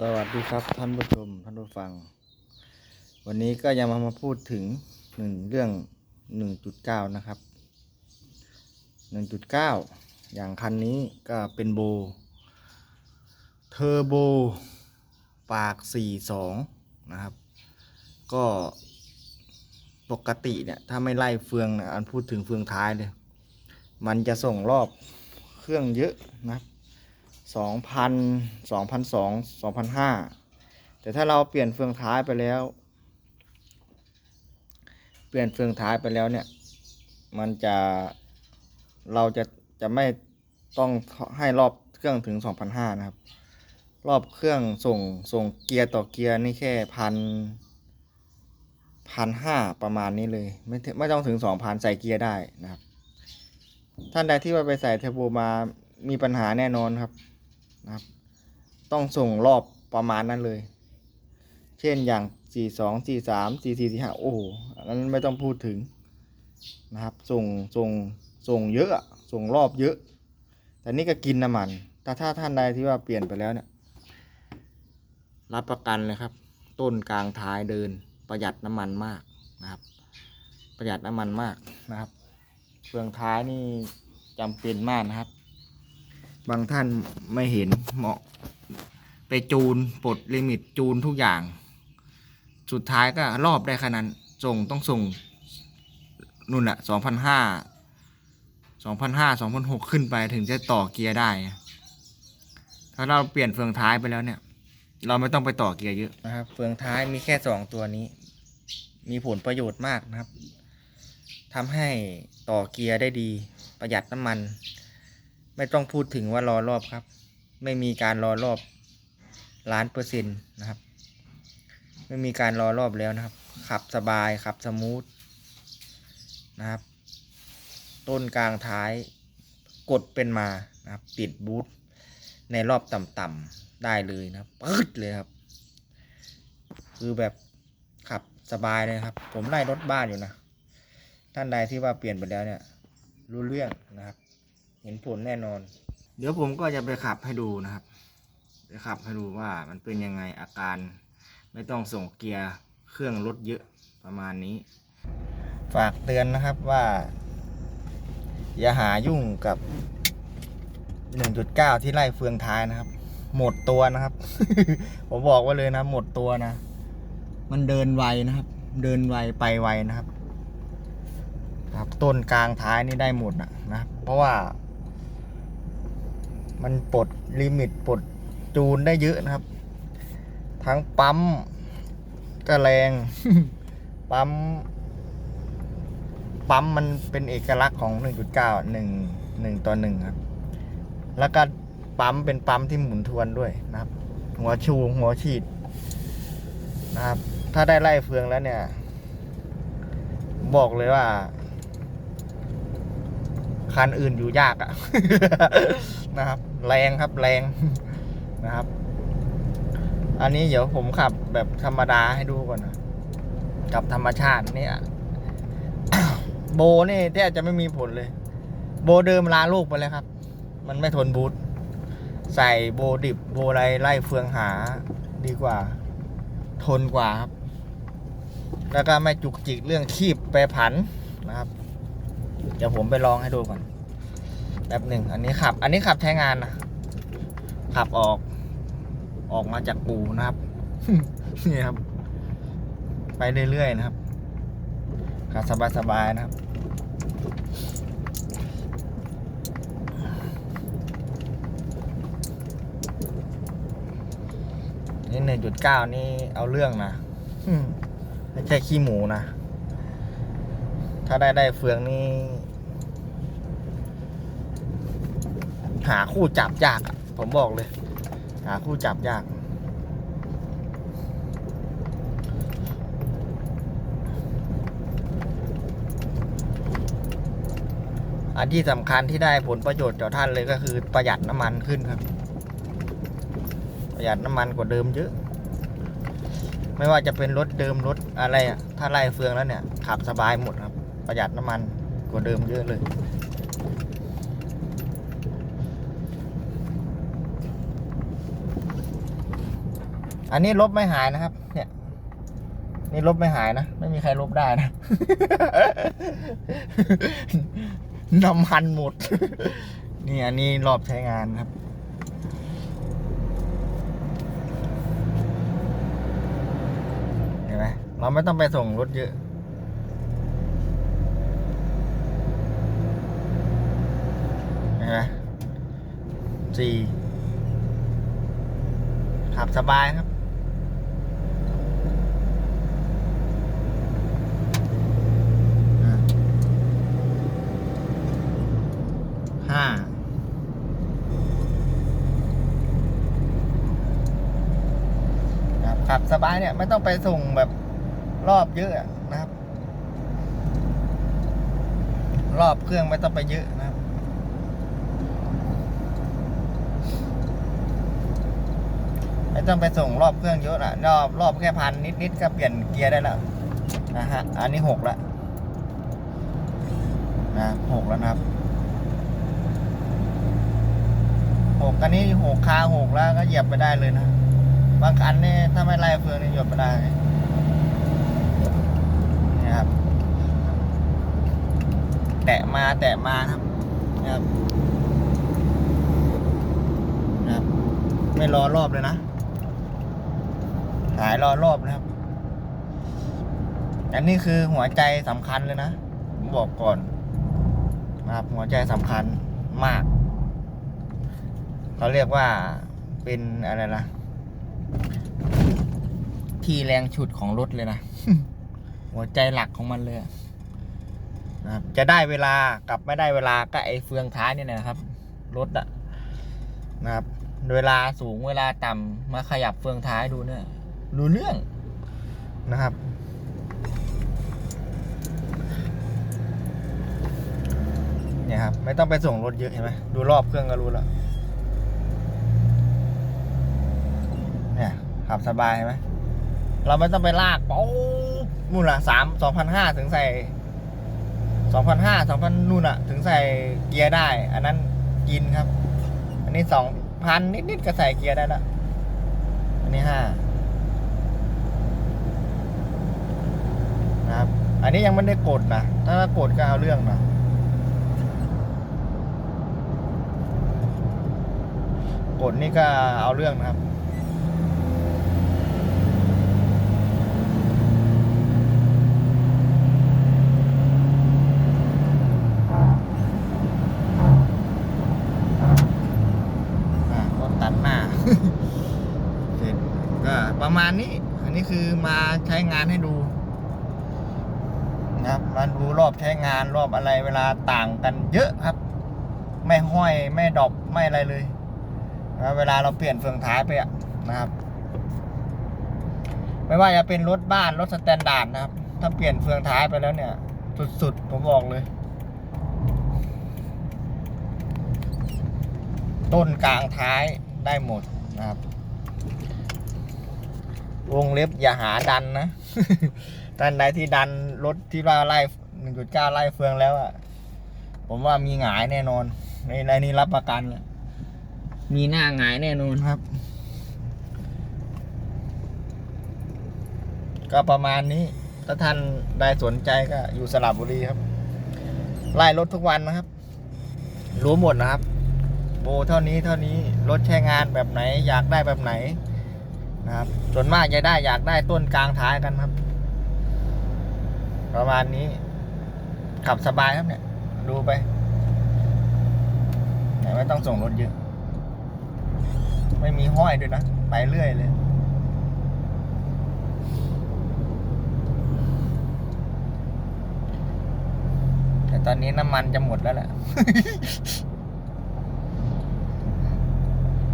สวัสดีครับท่านผู้ชมท่านผู้ฟัง วันนี้ก็ยังมามาพูดถึงหนึ่งเรื่อง1.9นะครับ1.9อย่างคันนี้ก็เป็นโบเทอร์โบปาก42นะครับ ก็ปกติเนี่ยถ้าไม่ไล่เฟืองนะอันพูดถึงเฟืองท้ายเลยมันจะส่งรอบเครื่องเยอะนะครับ สองพันสองพันสองสองพันห้าแต่ถ้าเราเปลี่ยนเฟืองท้ายไปแล้ว เปลี่ยนเฟืองท้ายไปแล้วเนี่ย มันจะเราจะจะไม่ต้องให้รอบเครื่องถึงสองพันห้านะครับ รอบเครื่องส่งส่งเกียร์ต่อเกียร์นี่แค่พันพันห้าประมาณนี้เลย ไม่ไม่ต้องถึงสองพันใส่เกียร์ได้นะครับ ท่านใดที่ว่าไปใส่เทอร์โบมามีปัญหาแน่นอนครับ นะครับ ต้องส่งรอบประมาณนั้นเลย เช่นอย่าง 4 2 4 3 4 4 4 5 โอ้โหอันนั้นไม่ต้องพูดถึงนะครับ ส่งส่งส่งเยอะ ส่งรอบเยอะ แต่นี่ก็กินน้ำมัน แต่ถ้าท่านใดที่ว่าเปลี่ยนไปแล้วเนี่ย รับประกันเลยครับ ต้นกลางท้ายเดินประหยัดน้ำมันมากนะครับ ประหยัดน้ำมันมากนะครับเฟืองท้ายนี่จำเป็นมากนะครับ บางท่านไม่เห็นเหมาะ ไปจูนปลดลิมิตจูนทุกอย่าง สุดท้ายก็รอบได้ขนาดส่งต้องส่งนู่นอะสองพันห้าสองพันห้าสองพันหกขึ้นไปถึงจะต่อเกียร์ได้ ถ้าเราเปลี่ยนเฟืองท้ายไปแล้วเนี่ย เราไม่ต้องไปต่อเกียร์เยอะนะครับ เฟืองท้ายมีแค่สองตัวนี้ มีผลประโยชน์มากนะครับทำให้ต่อเกียร์ได้ดีประหยัดน้ำมัน ไม่ต้องพูดถึงว่ารอรอบครับ ไม่มีการรอรอบล้านเปอร์เซ็นต์นะครับ ไม่มีการรอรอบแล้วนะครับ ขับสบายขับสมูทนะครับ ต้นกลางท้ายกดเป็นมานะครับ ติดบูทในรอบต่ำๆได้เลยนะปึ๊ดเลยครับ คือแบบขับสบายเลยครับ ผมไล่รถบ้านอยู่นะ ท่านใดที่ว่าเปลี่ยนไปแล้วเนี่ย รู้เรื่องนะครับ เห็นผลแน่นอน เดี๋ยวผมก็จะไปขับให้ดูนะครับไปขับให้ดูว่ามันเป็นยังไงอาการ ไม่ต้องส่งเกียร์เครื่องรถเยอะประมาณนี้ ฝากเตือนนะครับว่า อย่าหายุ่งกับ 1.9 ที่ไล่เฟืองท้ายนะครับ หมดตัวนะครับ ผมบอกไว่าเลยนะ หมดตัวนะ มันเดินไวนะครับ เดินไวไปไวนะครับครับต้นกลางท้ายนี่ได้หมดนะนะเพราะว่า มันปลดลิมิตปลดจูนได้เยอะนะครับ ทั้งปั๊มก็แรง ปั๊ม ปั๊มมันเป็นเอกลักษณ์ของ 1.9 1 1ต่อ1ครับ แล้วก็ปั๊มเป็นปั๊มที่หมุนทวนด้วยนะครับ หัวชูหัวฉีดนะครับ ถ้าได้ไล่เฟืองแล้วเนี่ย บอกเลยว่า คันอื่นอยู่ยากอะนะครับ แรงครับแรงนะครับ อันนี้เดี๋ยวผมขับแบบธรรมดาให้ดูก่อนนะกับธรรมชาติเนี่ยโบนี่แทบจะไม่มีผลเลย โบเดิมลาลูกไปแล้วครับ มันไม่ทนบูทใส่โบดิบโบไรไล่เฟืองหาดีกว่า ทนกว่าครับ แล้วก็ไม่จุกจิกเรื่องคีบแปรผันนะครับ เดี๋ยวผมไปลองให้ดูก่อน ป๊บหนึ่งอันนี้ขับ อันนี้ขับใช้งานนะขับออก ออกมาจากปูนะครับนี่ครับ ไปเรื่อยๆนะครับขับสบายๆนะครับนี่หนึ่งจุดเก้านี่เอาเรื่องนะไม่ใช่ขี้หมูนะ ถ้าได้ได้เฟืองนี่ หาคู่จับยากผมบอกเลย หาคู่จับยาก อันที่สำคัญที่ได้ผลประโยชน์ต่อท่านเลยก็คือประหยัดน้ำมันขึ้นครับ ประหยัดน้ำมันกว่าเดิมเยอะ ไม่ว่าจะเป็นรถเดิมรถอะไรอะถ้าไล่เฟืองแล้วเนี่ย ขับสบายหมดครับ ประหยัดน้ำมันกว่าเดิมเยอะเลย อันนี้ลบไม่หายนะครับ เนี่ย นี่ลบไม่หายนะ ไม่มีใครลบได้นะ น้ำมันหมด นี่อันนี้รอบใช้งานครับเห็นไหมเราไม่ต้องไปส่งรถเยอะเห็นไหมสี่ขับสบายครับ อะห้า ครับ ขับสบายเนี่ยไม่ต้องไปส่งแบบรอบเยอะนะครับ รอบเครื่องไม่ต้องไปเยอะนะครับไม่ต้องไปส่งรอบเครื่องเยอะอะรอบรอบแค่พันนิดๆก็เปลี่ยนเกียร์ได้แล้วนะฮะอันนี้หกแล้วนะหกแล้วนะครับหกอันนี้หกคาหกแล้วก็เหยียบไปได้เลยนะ บางคันนี่ถ้าไม่ไล่เฟืองนี่หยียบไปได้นี่ครับ แตะมาแตะมาครับนะครับนะครับ ไม่รอรอบเลยนะหายรอรอบนะครับ อันนี้คือหัวใจสำคัญเลยนะผมบอกก่อนนะครับหัวใจสำคัญมาก เขาเรียกว่าเป็นอะไรนะ ทีแรงฉุดของรถเลยนะ หัวใจหลักของมันเลยนะครับจะได้เวลากับไม่ได้เวลาก็ไอเฟืองท้ายเนี่ยนะครับ รถอะนะครับ เวลาสูงเวลาต่ำมาขยับเฟืองท้ายดูเนี่ยรู้เรื่องนะครับ เนี่ยครับ ไม่ต้องไปส่งรถเยอะเห็นไหมดูรอบเครื่องก็รู้แล้ว เนี่ยขับสบายเห็นไหม เราไม่ต้องไปลากป๊บนู่นละสามสองพันห้าถึงใส่สองพันห้าสองพันนู่นอะถึงใส่เกียร์ได้ อันนั้นกินครับ อันนี้สองพันนิดๆก็ใส่เกียร์ได้ล้วอันนี้ห้านะครับ อันนี้ยังไม่ได้กดนะ ถ้ากดก็เอาเรื่องนะกดนี่ก็เอาเรื่องนะครับ ตัดหน้าเสร็จก็ประมาณนี้ อันนี้คือมาใช้งานให้ดูนะครับมาดูรอบใช้งานรอบอะไรเวลาต่างกันเยอะครับ ไม่ห้อยไม่ดอปไม่อะไรเลยนะเวลาเราเปลี่ยนเฟืองท้ายไปอะนะครับ ไม่ว่าจะเป็นรถบ้านรถสแตนดาร์ดนะครับ ถ้าเปลี่ยนเฟืองท้ายไปแล้วเนี่ย สุดๆผมบอกเลย ต้นกลางท้าย ได้หมดนะครับ วงเล็บอย่าหาดันนะท่านใดที่ดันรถที่ว่าไล่หนึ่งจุดเก้าไล่เฟืองแล้วอะผมว่ามีหงายแน่นอนในในนี้รับประกันเลยมีหน้าหงายแน่นอนครับ ก็ประมาณนี้ถ้าท่านใดสนใจก็อยู่สระบุรีครับ ไล่รถทุกวันนะครับ รู้หมดนะครับ โบเท่านี้เท่านี้รถใช้งานแบบไหน อยากได้แบบไหนนะครับส่วนมากจะได้อยากได้ต้นกลางท้ายกันครับ ประมาณนี้ ขับสบายครับเนี่ย ดูไปไม่ต้องส่งรถเยอะ ไม่มีห้อยด้วยนะ ไปเรื่อยเลยแต่ตอนนี้น้ำมันจะหมดแล้วแหละ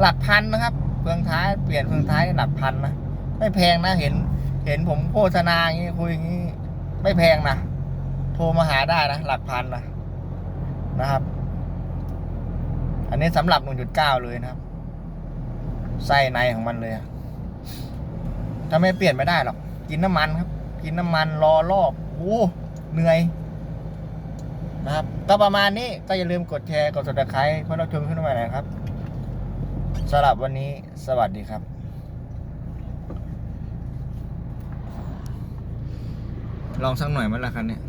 หลักพันนะครับเฟืองท้ายเปลี่ยนเฟืองท้ายหลักพันนะไม่แพงนะเห็น เห็นผมโฆษณาอย่างนี้คุยอย่างนี้ ไม่แพงนะโทรมาหาได้นะหลักพันนะนะครับ อันนี้สำหรับ 1.9 เลยนะครับไส้ในของมันเลยถ้าไม่เปลี่ยนไม่ได้หรอกกินน้ำมันครับ กินน้ำมันรอรอบโอ้เหนื่อยนะครับ ก็ประมาณนี้ก็อย่าลืมกดแชร์ กด subscribe เพื่อรับชมขึ้นมาหน่อยนะครับ สำหรับวันนี้สวัสดีครับลองสักหน่อยมั้ยล่ะคันเนี่ย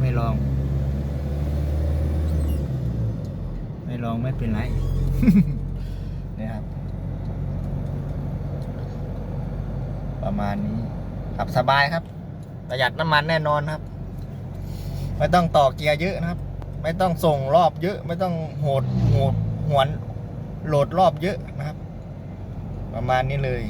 ไม่ลอง ไม่ลองไม่เป็นไรนะครับ ประมาณนี้ ขับสบายครับ ประหยัดน้ำมันแน่นอนครับ ไม่ต้องต่อเกียร์เยอะนะครับ ไม่ต้องส่งรอบเยอะ ไม่ต้องโหดโหดหวนโหลดรอบเยอะนะครับ ประมาณนี้เลย